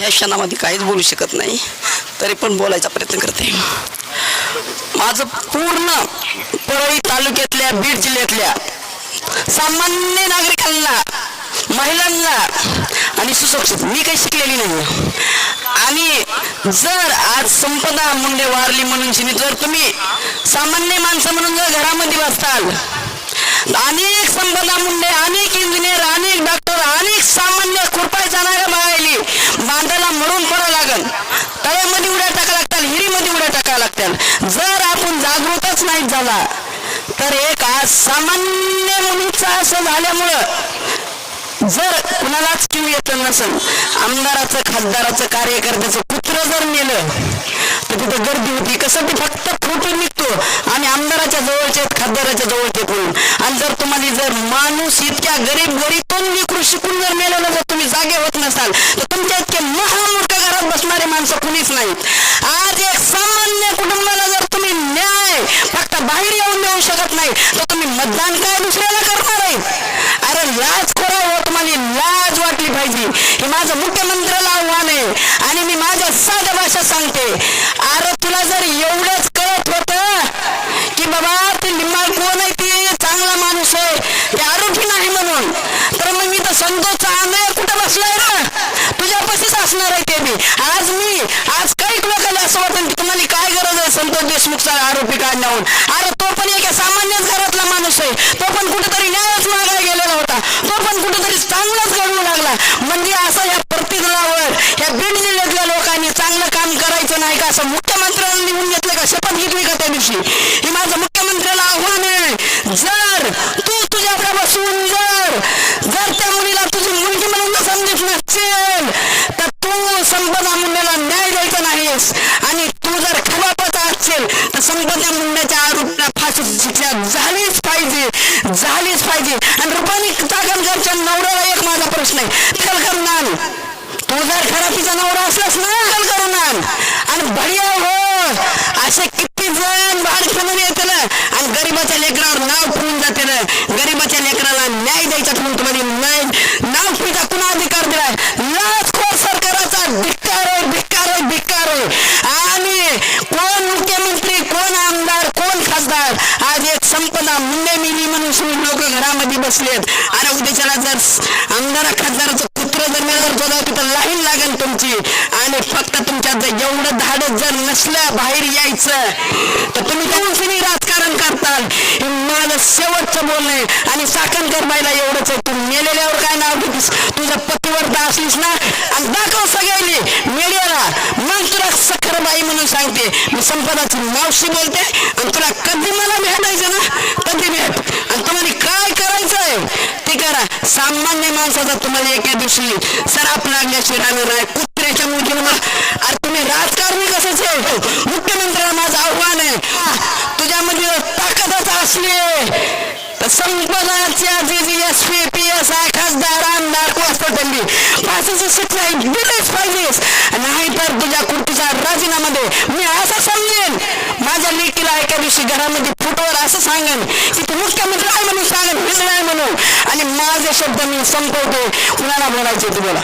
या क्षणामध्ये काहीच बोलू शकत नाही. तरी पण बोलायचा प्रयत्न करते. माझं पूर्ण परळी तालुक्यातल्या बीड जिल्ह्यातल्या सामान्य नागरिकांना महिलांना आणि सुशिक्षित मी काही शिकलेली नाही. आणि जर आज संपदा मुंडे वारली म्हणून शिनी जर तुम्ही सामान्य माणसं म्हणून जर घरामध्ये बसताल अनेक संपदा मुंडे अनेक इंजिनियर अनेक डॉक्टर अनेक सामान्य खुरपाय तळ्यामध्ये उड्या टाका लागतात हिरीमध्ये उड्या टाका लागतात जर आपण जागृतच नाही झाला तर एक सामान्य मुलीचा असं झाल्यामुळं जर कुणालाच किव येत नसेल आमदाराचं खासदाराचं कार्यकर्त्याचं कुत्र जर नेलं तर तिथं गर्दी होती. कसं ते फक्त फोटो निघतो आणि आमदाराच्या जवळचे आहेत, खासदाराच्या जवळचे कोण? आणि जर तुम्हाला जर माणूस इतक्या गरीब गरीब कोण निकृ शिकून जर मेलेलं जर तुम्ही जागे होत नसाल तर तुमच्या इतके महा घरात बसणारे माणसं कुणीच नाहीत. आज एक सामान्य कुटुंबाला जर तुम्ही न्याय फक्त बाहेर येऊन देऊ शकत नाही तर तुम्ही मतदान काय दुसऱ्याला करणार आहे? अरे लाज खोरा हो तुम्हाला लाज वाटली पाहिजे. हे माझं मुख्यमंत्र्याला आव्हान आहे. आणि मी माझ्या साध्या भाषा सांगते अरे तुला जर एवढंच कळत होत की बाबा ते लिंबाळ कोण आहे? ते चांगला माणूस आहे. ते आरोपी नाही म्हणून. तर मग मी तर संतोषचा असणार आहे ते मी आज मी आज काही लोकांना असं वाटतं की तुम्हाला काय गरज आहे? संतोष देशमुखचा आरोपी काढण्याहून. अरे तो पण एका सामान्यच घरातला माणूस आहे. तो पण कुठेतरी न्यायच मागायला गेलेला होता. तो पण कुठेतरी चांगलाच घडवू लागला. म्हणजे असं या प्रतिदलावर या बीड जिल्ह्यातल्या लोकांनी चांगलं काम करायचं नाही का? असं मुख्यमंत्र्यांनी लिहून घेतलं का? शपथ घेतली का त्या दिवशी हे माझं मुख्यमंत्र्याला आव्हान आहे जर तू तुझ्याकडे बसून जर जर त्या मुलीला तुझी मुलगी म्हणून जर समजत नसेल तर तू संपदा मुंडेला न्याय द्यायचा नाहीस आणि तू जर खबापाचा असेल तर संपदा मुंड्याच्या आरोपीला फाशी झालीच पाहिजे झालीच पाहिजे. आणि रुपानी चाकणकरच्या नवऱ्याला एक माझा प्रश्न आहे. तेल करणार तू जर खरा तिचा नवरा असलास ना तेल करून आणि बढिया हो असे किती जण भाडखणून येते ना आणि गरीबाच्या लेकरावर नाव ठेवून जाते ना गरीबाच्या लेकराला न्याय द्यायचा ठेवून तुम्हाला न्याय नाव ठेवायचा कुणा अधिकार दिलाय. लाचखोर सरकाराचा धिक्कार आहे धिक्कार आहे धिक्कार आहे. आणि कोण मुख्यमंत्री कोण आमदार कोण खासदार? संपदा मुंडे मिली म्हणून लोक घरामध्ये बसलेत. आणि उद्याच्याला जर आमदार खासदाराचं दरम्यान जर मिळालं तिथं लाईन लागेल तुमची. आणि फक्त तुमच्यात जर एवढं धाडस जर नसलं बाहेर यायचं तर तुम्ही कोणतरी राजकारण करताल. हे माझं शेवटचं बोलणं आहे. आणि साखनकर बाईला एवढंच आहे. तू मेलेल्यावर काय नाव घेतीस? तुझ्या पतीवर असलीस ना आणि दाखव सगळ्यांनी मीडियाला मग तुला सखरबाई म्हणून सांगते. मी संपदाची मावशी बोलते आणि तुला कधी मला भेटायचं ना कधी भेट. आणि तुम्हाला काय कर सामान्य माणसाचा तुम्हाला एका दिवशी सराप लागल्याशिवाय राहणार नाही कुत्र्याच्या मुलीला अरे तुम्ही राजकारणी कसं आहे मुख्यमंत्र्याला माझं आव्हान आहे. तुझ्यामध्ये ताकदच असली तर संपदाच्या जे जे S P P S I खासदार आमदार कोण त्यांनी शिक्षा ही पाहिजेस नाहीतर तुझ्या कुर्तीचा राजीनामा दे मी असं समजेन माझ्या लेकीला एका दिवशी घरामध्ये फुटवर असं सांगेन. की तू मुख्यमंत्री आहे म्हणून सांगेन. नाही आणि माझे शब्द मी संपवतो कुणाला बोलायचे तू बोला.